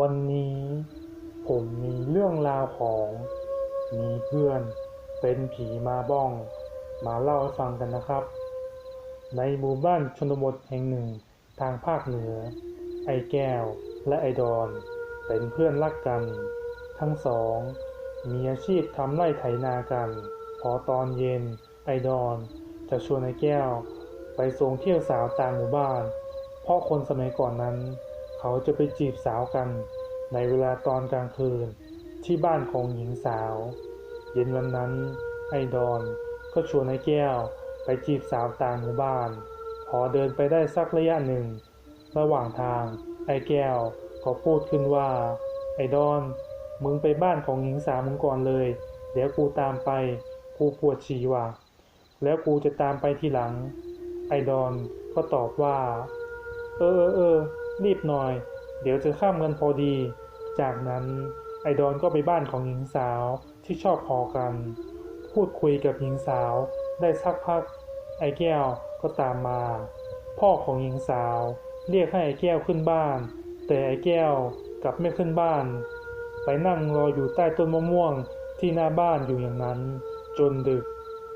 วันนี้ผมมีเรื่องราวของ มีเพื่อนเป็นผีมาบ้อง มาเล่าให้ฟังกันนะครับ ในหมู่บ้านชนบทแห่งหนึ่งทางภาคเหนือ ไอ้แก้วและไอ้ดอนเป็นเพื่อนรักกัน ทั้งสอง มีอาชีพทำไร่ไถนากัน พอตอนเย็นไอ้ดอนจะชวนไอ้แก้ว ไปส่งเที่ยวสาวตามหมู่บ้าน เพราะคนสมัยก่อนนั้น เขาจะไปจีบสาวกันในเวลาตอนกลางคืนที่บ้านของหญิงสาว เย็นวันนั้น ไอ้ดอนก็ชวนไอ้แก้วไปจีบสาวต่างหมู่บ้าน พอเดินไปได้สักระยะหนึ่ง ระหว่างทาง ไอ้แก้วก็พูดขึ้นว่า ไอ้ดอน มึงไปบ้านของหญิงสาวมึงก่อนเลย เดี๋ยวกูตามไป กูปวดฉี่ว่ะ แล้วกูจะตามไปทีหลัง ไอ้ดอนก็ตอบว่า เออเออเออ รีบหน่อย เดี๋ยวจะข้ามกันพอดี จากนั้นไอดอนก็ไปบ้านของหญิงสาวที่ชอบพอกัน พูดคุยกับหญิงสาวได้สักพัก ไอแก้วก็ตามมา พ่อของหญิงสาว เรียกให้ไอแก้วขึ้นบ้าน แต่ไอแก้วกลับไม่ขึ้นบ้าน ไปนั่งรออยู่ใต้ต้นมะม่วงที่หน้าบ้านอยู่อย่างนั้น จนดึก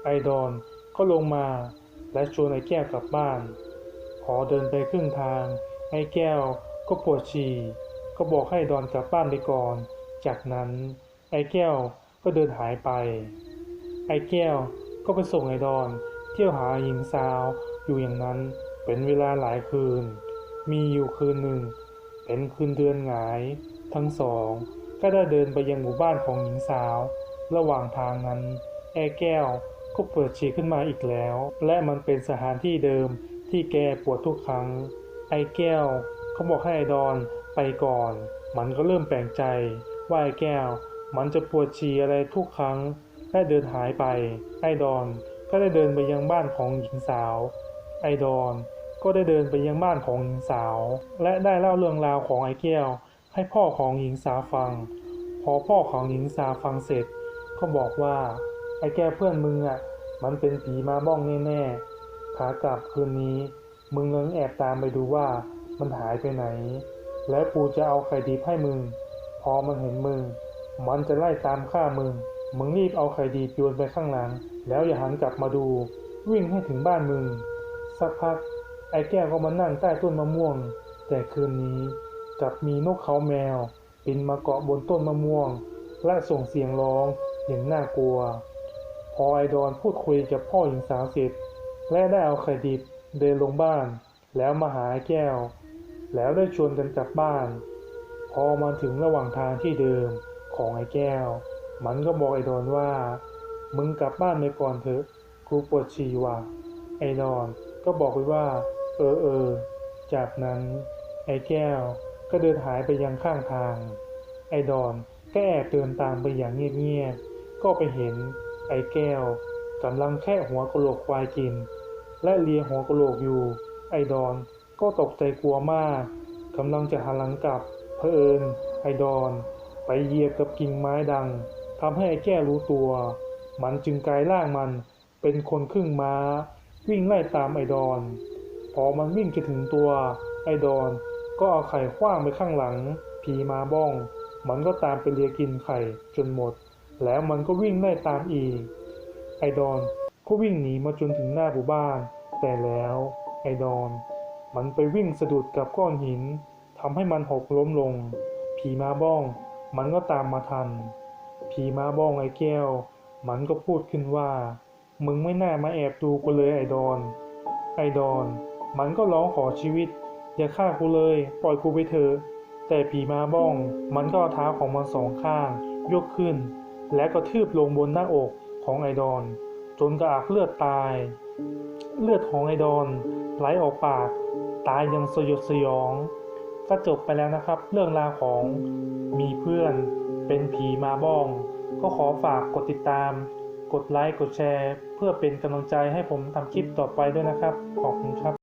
ไอดอนก็ลงมาและชวนไอ้แก้วกลับบ้านพอเดินไปครึ่งทาง ไอ้แก้วก็ปวดฉี่ก็บอกให้ดอนกลับบ้านไปก่อน จากนั้น ไอ้แก้วก็เดินหายไป ไอ้แก้วก็ไปส่งไอ้ดอน เที่ยวหาหญิงสาวอยู่อย่างนั้นเป็นเวลาหลายคืน มีอยู่คืนหนึ่ง เป็นคืนเดือนหงาย ทั้งสอง ก็ได้เดินไปยังหมู่บ้านของหญิงสาว ระหว่างทางนั้น ไอ้แก้วก็เปิดฉี่ขึ้นมาอีกแล้ว และมันเป็นสถานที่เดิมที่แกปวดทุกครั้ง ไอ้แก้วเขาบอกให้ไอ้ดอนไปก่อน มันก็เริ่มแปลกใจ ว่าไอ้แก้ว มันจะปวดฉี่อะไรทุกครั้งและเดินหายไป ไอ้ดอนก็ได้เดินไปยังบ้านของหญิงสาว ไอ้ดอนก็ได้เดินไปยังบ้านของหญิงสาว และได้เล่าเรื่องราวของไอ้แก้ว ให้พ่อของหญิงสาวฟัง พอพ่อของหญิงสาวฟังเสร็จ ก็บอกว่า ไอ้แก้วเพื่อนมึงอะ มันเป็นผีมาบ้องแน่ๆขากลับคืนนี้ มึงเงิงแอบตามไปดูว่ามันหายไปไหน แล้วกูจะเอาไข่ดิบให้มึง พอมันเห็นมึง มันจะไล่ตามฆ่ามึง มึงรีบเอาไข่ดิบโยนไปข้างหลัง แล้วอย่าหันกลับมาดู วิ่งให้ถึงบ้านมึง สักพัก ไอ้แก้วก็มานั่งใต้ต้นมะม่วง แต่คืนนี้กลับมีนกเขาแมวบินมาเกาะบนต้นมะม่วง และส่งเสียงร้องอย่างน่ากลัว พอไอดอนพูดคุยกับพ่อหญิงสาวเสร็จและได้เอาไข่ดิบ เดินลงบ้าน แล้วมาหาไอ้แก้ว แล้วได้ชวนกันกลับบ้าน พอมาถึงระหว่างทางที่เดิมของไอ้แก้ว มันก็บอกไอ้ดอนว่า มึงกลับบ้านไปก่อนเถอะ กูปวดฉี่ว่ะ ไอ้ดอนก็บอกไปว่า เออเออ จากนั้นไอ้แก้วก็เดินหายไปยังข้างทาง ไอ้ดอนก็แอบเดินตามไปอย่างเงียบๆ ก็ไปเห็นไอ้แก้วกำลังแค่หัวกะโหลกควายกิน และเลียหัวกะโหลกอยู่ ไอดอนก็ตกใจกลัวมากกำลังจะหันหลังกลับเผอิญไอดอนไปเหยียบกับกิ่งไม้ดังทำให้ไอ้แก้รู้ตัว มันจึงกลายร่างมันเป็นคนครึ่งม้า วิ่งไล่ตามไอดอน พอมันวิ่งจะถึงตัว ไอดอนก็เอาไข่ขว้างไปข้างหลัง ผีมาบ้อง มันก็ตามไปเลียกินไข่จนหมด แล้วมันก็วิ่งไล่ตามอีก ไอดอน ก็วิ่งหนีมาจนถึงหน้าหมู่บ้าน แต่แล้วไอดอนมันไปวิ่งสะดุดกับก้อนหินทำให้มันหกล้มลง ผีมาบ้อง มันก็ตามมาทัน ผีมาบ้องไอ้แก้ว มันก็พูดขึ้นว่า มึงไม่น่ามาแอบดูกูเลยไอดอน ไอดอน มันก็ร้องขอชีวิต อย่าฆ่ากูเลย ปล่อยกูไปเถอะแต่ผีมาบ้อง มันก็เอาเท้าของมันสองข้าง ยกขึ้น และก็ทืบลงบนหน้าอกของไอดอน จนกระอักเลือดตาย เลือดของไอดอนไหลออกปาก ตายอยังสยดสยอง ก็จบไปแล้วนะครับ เรื่องราวของมีเพื่อนเป็นผีมาบ้อง ก็ขอฝากกดติดตาม กดไลค์กดแชร์ เพื่อเป็นกำลังใจให้ผมทำคลิปต่อไปด้วยนะครับ ขอบคุณครับ